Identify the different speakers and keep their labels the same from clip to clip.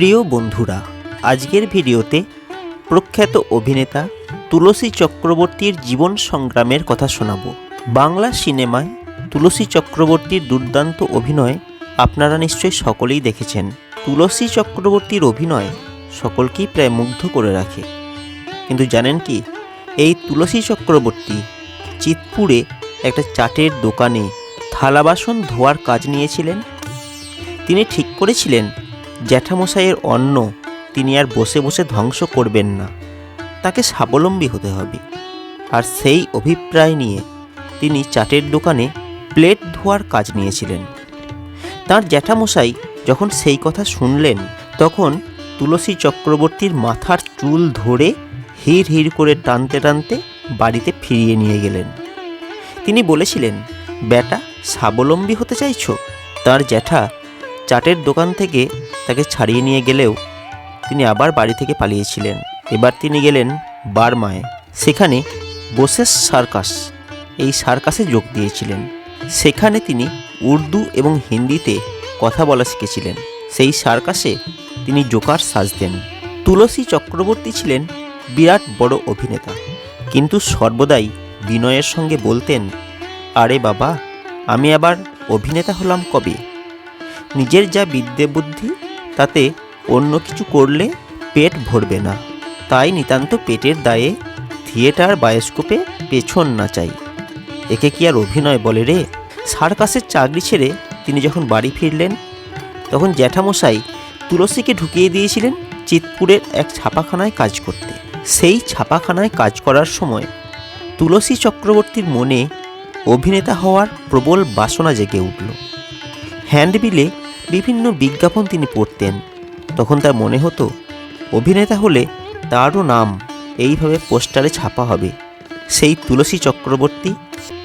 Speaker 1: প্রিয় বন্ধুরা, আজকের ভিডিওতে প্রখ্যাত অভিনেতা তুলসী চক্রবর্তীর জীবন সংগ্রামের কথা শোনাব। বাংলা সিনেমায় তুলসী চক্রবর্তীর দুর্দান্ত অভিনয় আপনারা নিশ্চয়ই সকলেই দেখেছেন। তুলসী চক্রবর্তীর অভিনয় সকলকেই প্রায় মুগ্ধ করে রাখে। কিন্তু জানেন কি, এই তুলসী চক্রবর্তী চিতপুরে একটা চাটের দোকানে থালা বাসন ধোয়ার কাজ নিয়েছিলেন। তিনি ঠিক করেছিলেন জ্যাঠামশাইয়ের অন্ন তিনি আর বসে বসে ধ্বংস করবেন না। তাকে স্বাবলম্বী হতে হবে। আর সেই অভিপ্রায় নিয়ে তিনি চাটের দোকানে প্লেট ধোয়ার কাজ নিয়েছিলেন। তার জ্যাঠামশাই যখন সেই কথা শুনলেন, তখন তুলসী চক্রবর্তীর মাথার চুল ধরে হির হির করে টানতে টানতে বাড়িতে ফিরিয়ে নিয়ে গেলেন। তিনি বলেছিলেন, বেটা, স্বাবলম্বী হতে চাইছ? তার জ্যাঠা চাটের দোকান থেকে তাকে ছাড়িয়ে নিয়ে গেলেও তিনি আবার বাড়ি থেকে পালিয়েছিলেন। এবার তিনি গেলেন বার্মায়। সেখানে বোসেস সার্কাস এই সার্কাসে যোগ দিয়েছিলেন। সেখানে তিনি উর্দু এবং হিন্দিতে কথা বলা শিখেছিলেন। সেই সার্কাসে তিনি জোকার সাজতেন তুলসী চক্রবর্তী ছিলেন বিরাট বড় অভিনেতা। কিন্তু সর্বদাই বিনয়ের সঙ্গে বলতেন, আরে বাবা, আমি আবার অভিনেতা হলাম কবে? নিজের যা বিদ্যে বুদ্ধি তাতে অন্য কিছু করলে পেট ভরবে না। তাই নিতান্ত পেটের দায়ে থিয়েটার, বায়োস্কোপে পেছন না চাই। একে কি আর অভিনয় বলে রে? সার্কাসের চাকরি ছেড়ে তিনি যখন বাড়ি ফিরলেন, তখন জ্যাঠামশাই তুলসীকে ঢুকিয়ে দিয়েছিলেন চিতপুরের এক ছাপাখানায় কাজ করতে। সেই ছাপাখানায় কাজ করার সময় তুলসী চক্রবর্তীর মনে অভিনেতা হওয়ার প্রবল বাসনা জেগে উঠল। হ্যান্ডবিলে বিভিন্ন বিজ্ঞাপন তিনি পড়তেন। তখন তার মনে হতো, অভিনেতা হলে তারও নাম এইভাবে পোস্টারে ছাপা হবে। সেই তুলসী চক্রবর্তী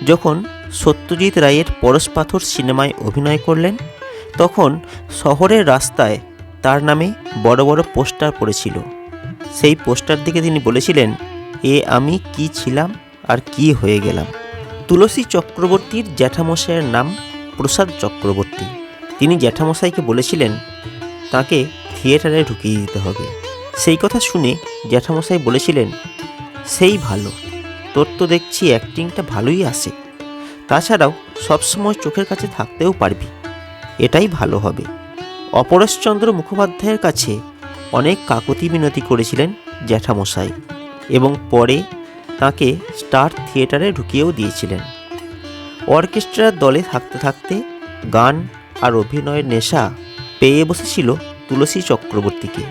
Speaker 1: যখন সত্যজিৎ রায়ের পরশ পাথর সিনেমায় অভিনয় করলেন, তখন শহরের রাস্তায় তার নামে বড় বড় পোস্টার পড়েছিল। সেই পোস্টার দিকে তিনি বলেছিলেন, এ আমি কি ছিলাম আর কি হয়ে গেলাম? তুলসী চক্রবর্তীর জ্যাঠামশাইয়ের নাম প্রসাদ চক্রবর্তী। তিনি জ্যাঠামশাইকে বলেছিলেন, তাকে থিয়েটারে ঢুকিয়ে দিতে হবে। সেই কথা শুনে জ্যাঠামশাই বলেছিলেন, সেই ভালো, তোর তো দেখছি অ্যাক্টিংটা ভালোই আসে তাছাড়াও সবসময় চোখের কাছে থাকতেও পারবি। এটাই ভালো হবে। অপরেশচন্দ্র মুখোপাধ্যায়ের কাছে অনেক কাকতি মিনতি করেছিলেন জ্যাঠামশাই এবং পরে তাকে স্টার থিয়েটারে ঢুকিয়েও দিয়েছিলেন। অর্কেস্ট্রার দলে থাকতে থাকতে গান আর অভিনয়ের নেশা পেয়ে বসেছিল তুলসী চক্রবর্তীকে।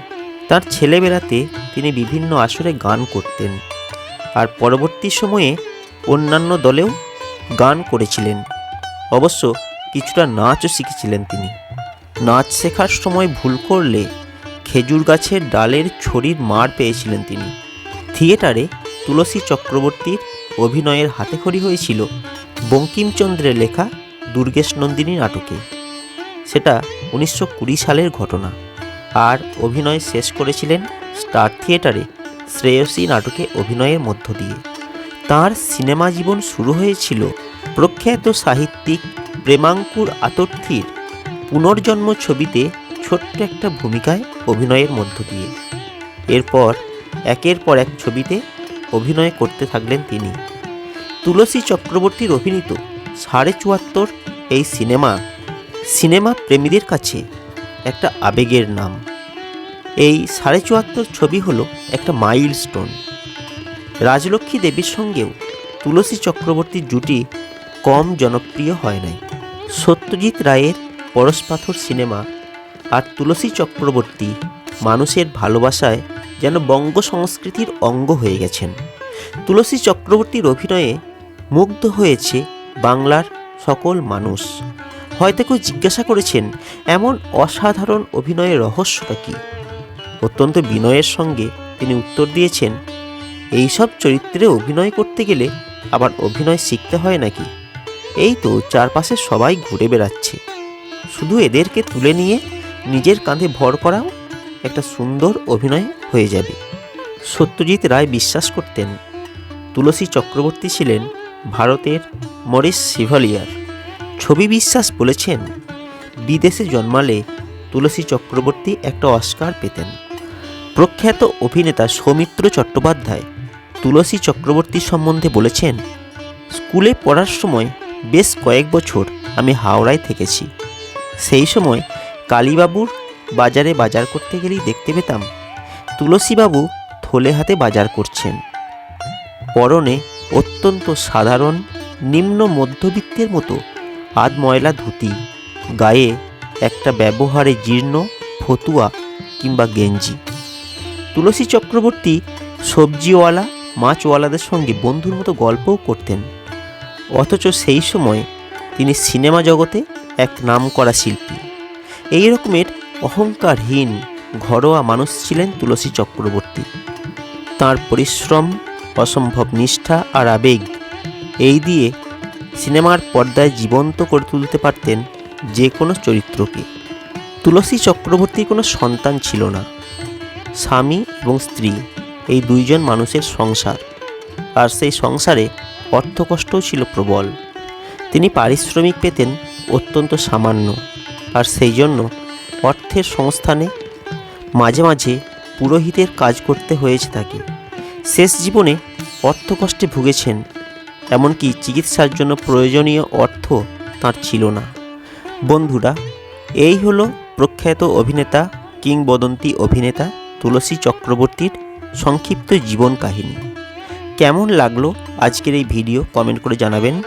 Speaker 1: তার ছেলেবেলাতে তিনি বিভিন্ন আসরে গান করতেন আর পরবর্তী সময়ে অন্যান্য দলেও গান করেছিলেন। অবশ্য কিছুটা নাচও শিখেছিলেন তিনি। নাচ শেখার সময় ভুল করলে খেজুর গাছের ডালের ছড়ির মার পেয়েছিলেন তিনি। থিয়েটারে তুলসী চক্রবর্তীর অভিনয়ের হাতেখড়ি হয়েছিল বঙ্কিমচন্দ্রের লেখা দুর্গেশ নন্দিনী নাটকে। সেটা উনিশশো কুড়ি সালের ঘটনা। আর অভিনয় শেষ করেছিলেন স্টার থিয়েটারে শ্রেয়সী নাটকে অভিনয়ের মধ্য দিয়ে। তার সিনেমা জীবন শুরু হয়েছিল প্রখ্যাত সাহিত্যিক প্রেমাঙ্কুর আতর্থীর পুনর্জন্ম ছবিতে ছোট্ট একটা ভূমিকায় অভিনয়ের মধ্য দিয়ে। এরপর একের পর এক ছবিতে অভিনয় করতে থাকলেন তিনি। তুলসী চক্রবর্তীর অভিনীত সাড়ে চুয়াত্তর এই সিনেমা সিনেমা প্রেমীদের কাছে একটা আবেগের নাম। এই সাড়ে চুয়াত্তর ছবি হলো একটা মাইল স্টোন রাজলক্ষ্মী দেবীর সঙ্গেও তুলসী চক্রবর্তীর জুটি কম জনপ্রিয় হয় নাই। সত্যজিৎ রায়ের পরশপাথর সিনেমা আর তুলসী চক্রবর্তী মানুষের ভালোবাসায় যেন বঙ্গ সংস্কৃতির অঙ্গ হয়ে গেছেন। তুলসী চক্রবর্তীর অভিনয়ে মুগ্ধ হয়েছে বাংলার সকল মানুষ। হয়তো কেউ জিজ্ঞাসা করেছেন, এমন অসাধারণ অভিনয়ের রহস্যটা কী? অত্যন্ত বিনয়ের সঙ্গে তিনি উত্তর দিয়েছেন, এইসব চরিত্রে অভিনয় করতে গেলে আবার অভিনয় শিখতে হয় নাকি? এই তো চারপাশে সবাই ঘুরে বেড়াচ্ছে। শুধু এদেরকে তুলে নিয়ে নিজের কাঁধে ভর করাও একটা সুন্দর অভিনয় হয়ে যাবে। সত্যজিৎ রায় বিশ্বাস করতেন, তুলসী চক্রবর্তী ছিলেন ভারতের মরিস সিভালিয়ার। ছবি বিশ্বাস বলেছেন, বিদেশে জন্মালে তুলসী চক্রবর্তী একটা অস্কার পেতেন। প্রখ্যাত অভিনেতা সৌমিত্র চট্টোপাধ্যায় তুলসী চক্রবর্তী সম্বন্ধে বলেছেন, স্কুলে পড়ার সময় বেশ কয়েক বছর আমি হাওড়ায় থেকেছি। সেই সময় কালীবাবুর বাজারে বাজার করতে গেলেই দেখতে পেতাম তুলসীবাবু থলে হাতে বাজার করছেন। পরনে অত্যন্ত সাধারণ, নিম্ন মধ্যবিত্তের মতো আধ ময়লা ধুতি, গায়ে একটা ব্যবহারে জীর্ণ, ফতুয়া কিংবা গেঞ্জি। তুলসী চক্রবর্তী সবজিওয়ালা, মাছওয়ালাদের সঙ্গে বন্ধুর মতো গল্পও করতেন। অথচ সেই সময় তিনি সিনেমা জগতে এক নামকরা শিল্পী। এই রকমের অহংকারহীন, ঘরোয়া মানুষ ছিলেন তুলসী চক্রবর্তী। তার পরিশ্রম, অসম্ভব নিষ্ঠা আর আবেগ, এই দিয়ে সিনেমার পর্দায় জীবন্ত করে তুলতে পারতেন যে কোনো চরিত্রকে। তুলসী চক্রবর্তীর কোনো সন্তান ছিল না। স্বামী এবং স্ত্রী, এই দুইজন মানুষের সংসার। আর সেই সংসারে অর্থকষ্টও ছিল প্রবল। তিনি পারিশ্রমিক পেতেন অত্যন্ত সামান্য। আর সেই জন্য অর্থের সংস্থানে মাঝে মাঝে পুরোহিতের কাজ করতে হয়েছে তাকে। শেষ জীবনে অর্থকষ্টে ভুগেছেন এমনকি চিকিৎসার জন্য প্রয়োজনীয় অর্থ তার ছিল না। বন্ধুরা, এই হলো প্রখ্যাত অভিনেতা, কিংবদন্তি অভিনেতা তুলসী চক্রবর্তীর সংক্ষিপ্ত জীবন কাহিনী। কেমন লাগল আজকের এই ভিডিও কমেন্ট করে জানাবেন।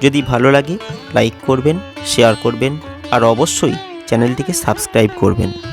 Speaker 1: যদি ভালো লাগে, লাইক করবেন, শেয়ার করবেন, আর অবশ্যই চ্যানেলটিকে সাবস্ক্রাইব করবেন।